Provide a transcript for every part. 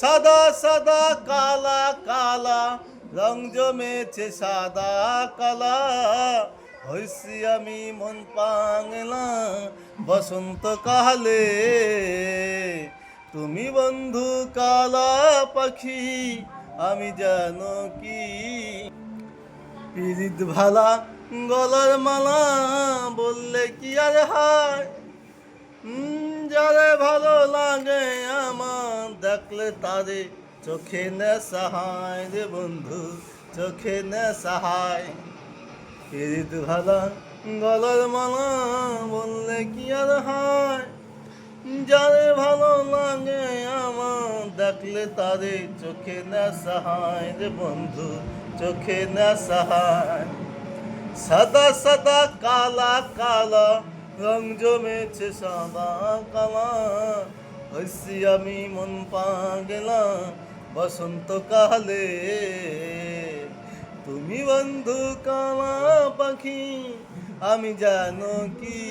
সাদা সাদা, কালা কালা, রং জমেছে সাদা, কালা। হইসি আমি মন পাংলা বসন্তকালে তুমি বন্ধু কালা পাখি, আমি জানো কি? পিরিত ভালা গলার মালা, বললে কি আর হায়? যারে ভালো লাগে দেখলে তারে চোখে নে সাহায় রে বন্ধু, চোখে নে সাহায় পিরিত ভালা গলার মালা বললে কি আর হায়? যারে ভালো লাগে আমার দেখলে তারে চোখে না সাহায় রে বন্ধু, চোখে না সাহায় সাদা সাদা কালা কালা রং জমেছে সাদা কালা হইসি আমি মন পা গেলাম বসন্তকালে। তুমি বন্ধু কালা পাখি, আমি জানো কি?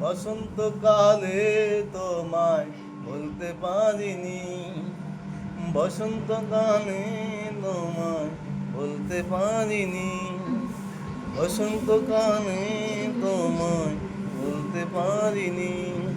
বসন্তকালে তোমায় বলতে পারিনি। বসন্ত বসন্তকালে তোমায় বলতে পারিনি। বসন্ত বসন্তকালে তোমায় বলতে পারিনি।